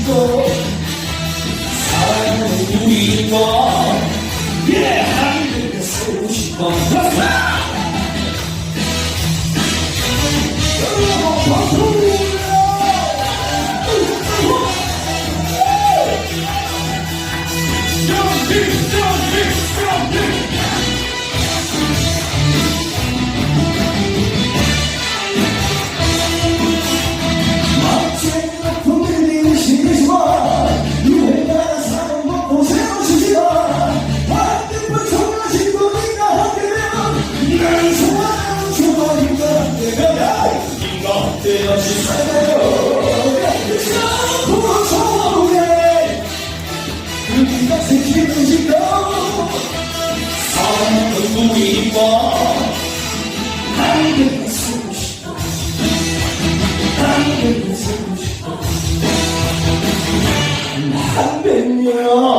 주시고 사랑은 누리고 예 하늘에 세우시고 Don't be 300명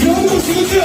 이런 거 찍을게요.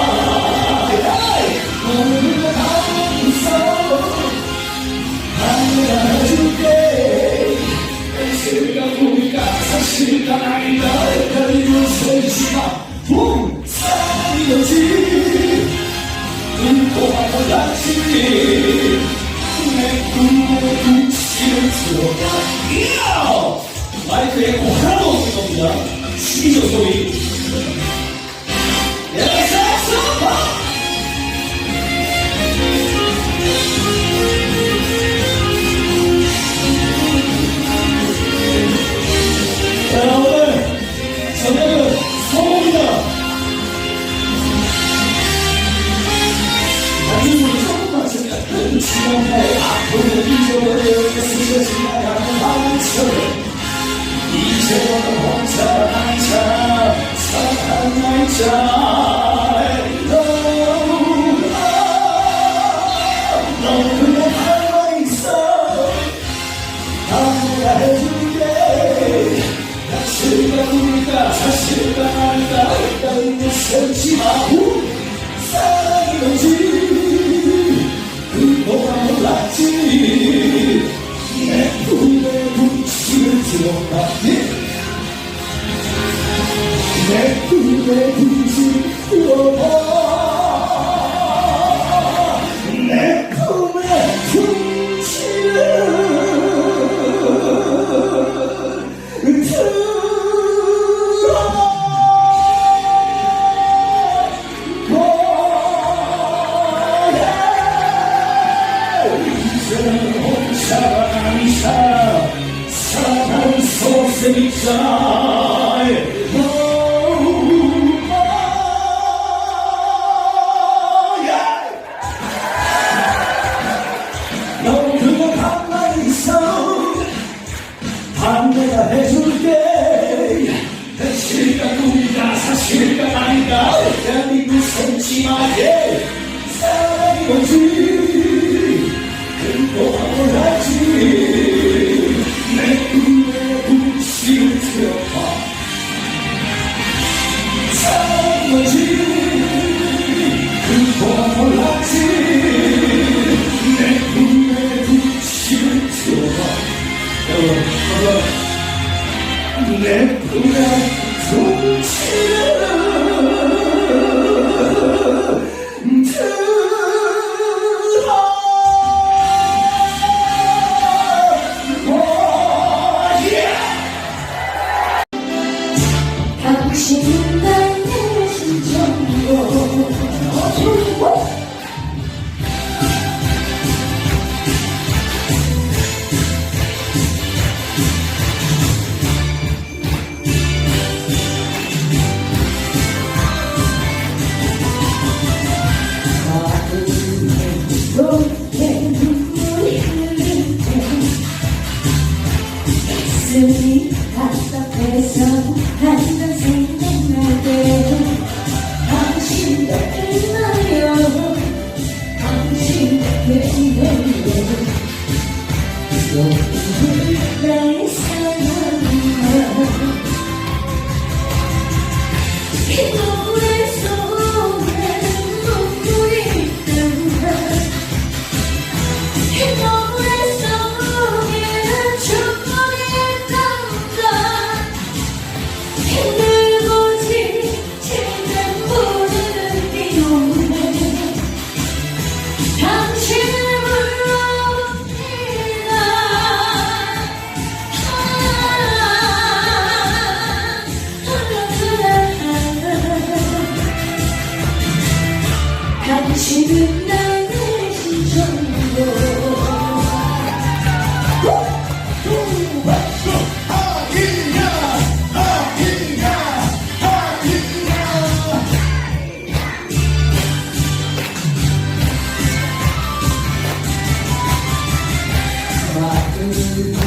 해줄 때 현실과 꿈이다 사실과 아니다 대한민국 성심하게 사랑이 뭔지. 근거하고 하지. you.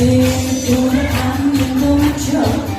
내 눈에 감는 멈춰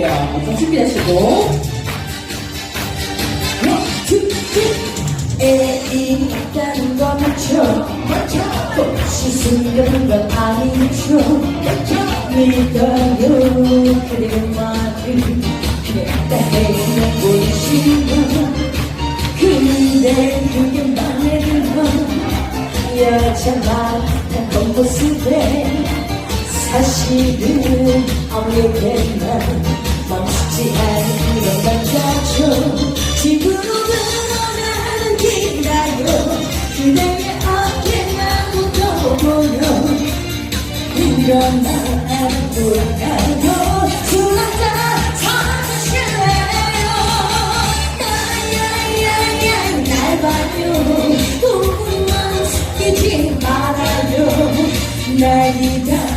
네, 준비해요. 자, 준비하시고. 어, 하나, 둘, 셋. 애인이 있다는 건 맞죠? 맞죠? 혹시 숨겨둔 건 아니죠? 맞죠? 믿어요, 그대만을. 내가 해 보이시면. 근데 그게 말해도 여자만 했던 모습에 사실은 아무에게나 쉽지 않은 그런 감자죠 지금은 길가요 그대의 어깨만 묻어보며 일어나 돌아가도 수락자 찾으실래요 야야야야 날 봐요 꿈만 숨기지 말아요 날 기다려.